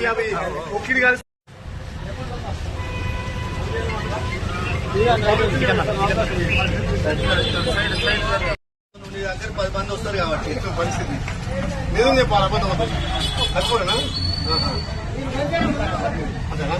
యాభై కలిసి దగ్గర పది మంది వస్తారు కాబట్టి పరిస్థితి నిజం చెప్పాలి అబద్ధం అవుతుంది అనుకోరేనా ఆహా. అంతేనా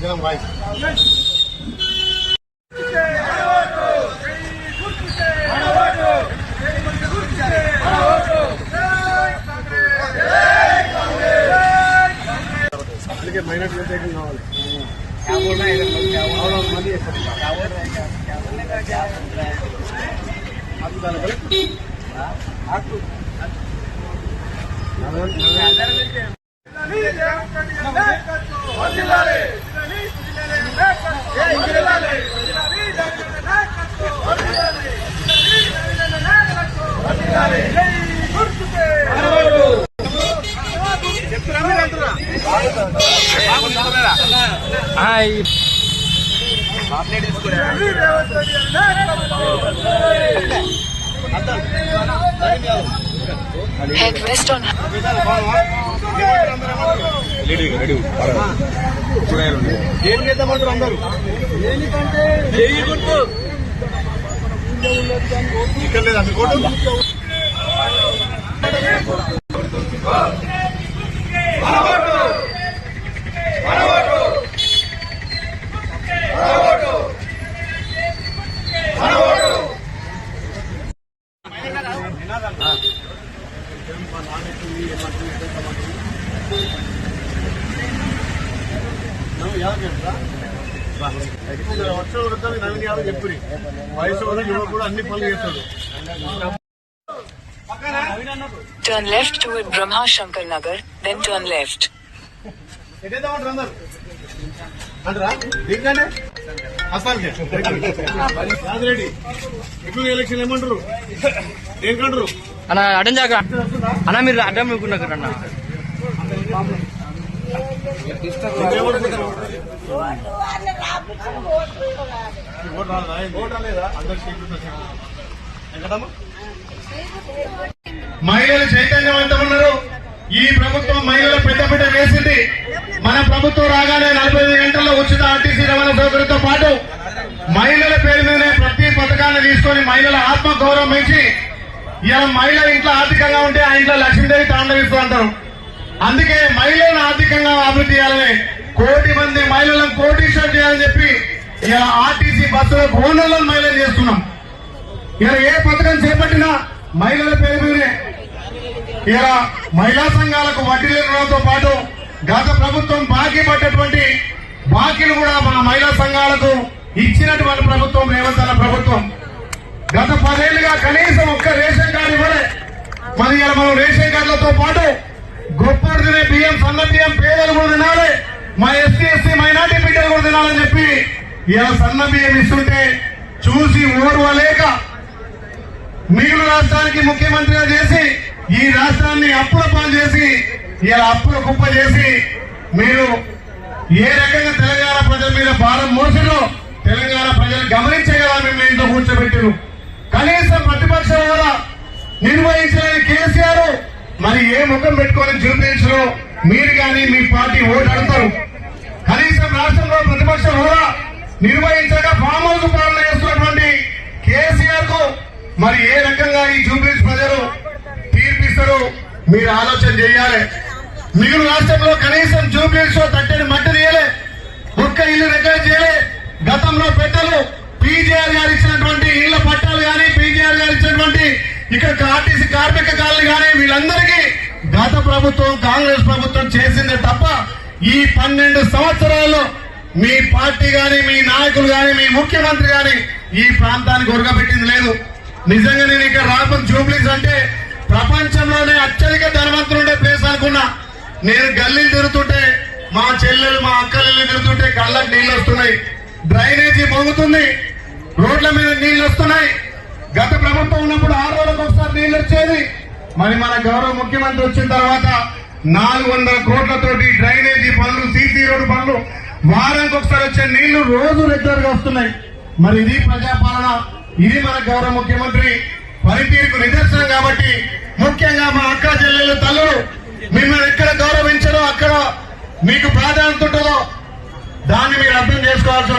జనం వాయిస్ అందుకే మైనార్టీ వ్యతిరేకం కావాలి. చెప్తున్నా ఏం చేద్దామంటారు అందరూ ఇక్కడ లేదా మీ కోటు వచ్చే వృత్తాన్ని నవీన్ యాదవ్ చెప్పురి వయసు వల్ల యువకుడు కూడా అన్ని పనులు చేస్తాడు turn left toward Brahma Shankar Nagar, then turn left. Election ఏమంటారు ఏంటంటారు అన్న అడ్డం జాగ్ర అన్న మీరు అడ్డం అనుకున్నారు అన్న. మహిళలు చైతన్యవంతమన్నారు. ఈ ప్రభుత్వం మహిళల పెద్ద వేసింది. మన ప్రభుత్వం రాగానే నలభై ఐదు గంటల్లో ఉచిత ఆర్టీసీ రవాణా సౌకర్యంతో పాటు మహిళల పేరు మీదనే ప్రతి పథకాన్ని తీసుకొని మహిళల ఆత్మ గౌరవం పెంచి ఇలా మహిళ ఇంట్లో ఆర్థికంగా ఉంటే ఆ ఇంట్లో లక్ష్మీదేవి తాండవిస్తూ అంటారు. అందుకే మహిళలను ఆర్థికంగా అభివృద్ధి చేయాలని కోటి మంది మహిళలను కోటీశ్వరం చేయాలని చెప్పి ఇలా ఆర్టీసీ బస్సులకు ఓనర్లను మహిళలు చేస్తున్నాం. ఇలా ఏ పథకం చేపట్టినా మహిళల పేరు మీదే ఇలా మహిళా సంఘాలకు వడ్డీ రుణంతో పాటు గత ప్రభుత్వం బాకీ పడ్డటువంటి బాకీలు కూడా మన మహిళా సంఘాలకు ఇచ్చినటువంటి ప్రభుత్వం రేవంత్ ప్రభుత్వం. గత పదేళ్ళుగా కనీసం ఒక్క రేషన్ కార్డు ఇవ్వలే. మరి ఇలా మనం రేషన్ కార్డులతో పాటు గొప్పడు తినే బియ్యం సన్న బియ్యం పేదలు కూడా తినాలి. మా ఎస్సీ ఎస్సీ మైనార్టీ బిడ్డలు కూడా తినాలని చెప్పి ఇలా సన్న బియ్యం ఇస్తుంటే చూసి ఓర్వలేక మిగులు రాష్ట్రానికి ముఖ్యమంత్రిగా చేసి ఈ రాష్ట్రాన్ని అప్పుల పాలు చేసి ఇలా అప్పుల కుప్ప చేసి మీరు ఏ రకంగా తెలంగాణ ప్రజల మీద భారం మోసినో తెలంగాణ ప్రజలు గమనించగల మేము ఇంట్లో కూర్చోబెట్టారు. కనీసం ప్రతిపక్ష హోదా నిర్వహించలేని కేసీఆర్ మరి ఏ ముఖం పెట్టుకొని చూపించరు మీరు కానీ మీ పార్టీ ఓటాడతారు కనీసం రాష్ట్రంలో ప్రతిపక్ష హోదా నిర్వహించక ఫామ్ హౌస్ పాలన చేస్తున్నటువంటి కేసీఆర్కు మరి ఏ రకంగా ఈ జూబ్లీస్ ప్రజలు తీర్పిస్తారు? మీరు ఆలోచన చేయాలి. మిగులు రాష్ట్రంలో కనీసం జూబ్లీస్లో తట్టని మట్టి తీయలే. ఒక్క ఇల్లు రికార్డ్ చేయలే. గతంలో పెద్దలు పీజీఆర్ గారు ఇచ్చినటువంటి ఇళ్ళ పట్టాలు కానీ పీజీఆర్ గారు ఇచ్చినటువంటి ఇక్కడ ఆర్టీసీ కార్మిక కాలనీ కానీ వీళ్ళందరికీ గత ప్రభుత్వం కాంగ్రెస్ ప్రభుత్వం చేసిందే తప్ప ఈ పన్నెండు సంవత్సరాల్లో మీ పార్టీ గాని మీ నాయకులు గాని మీ ముఖ్యమంత్రి గాని ఈ ప్రాంతానికి ఉరగబెట్టింది లేదు. నిజంగా నేను ఇక్కడ రాపం జూబ్లీస్ అంటే ప్రపంచంలోనే అత్యధిక ధనవంతులు ఉండే ప్లేస్ అనుకున్నా. నేను గల్లీలు తిరుగుతుంటే మా చెల్లెలు మా అక్కలు తిరుగుతుంటే కళ్ళకు నీళ్ళు వస్తున్నాయి. డ్రైనేజీ పొంగుతుంది రోడ్ల మీద నీళ్ళు వస్తున్నాయి. గత ప్రభుత్వం ఉన్నప్పుడు ఆరు రోజులకు ఒకసారి నీళ్ళు వచ్చేది. మరి మన గౌరవ ముఖ్యమంత్రి వచ్చిన తర్వాత నాలుగు వందల కోట్లతోటి డ్రైనేజీ పనులు సీసీ రోడ్డు పనులు వారానికి ఒకసారి వచ్చే నీళ్ళు రోజు రెగ్యులర్గా వస్తున్నాయి. మరి ఇది ప్రజాపాలన ఇది మన గౌరవ ముఖ్యమంత్రి పనితీరుకు నిదర్శనం కాబట్టి ముఖ్యంగా మా అక్క చెల్లెలు తల్లులు మిమ్మల్ని ఎక్కడ గౌరవించరో అక్కడ మీకు ప్రాధాన్యత ఉంటుందో దాన్ని మీరు అర్థం చేసుకోవాల్సిన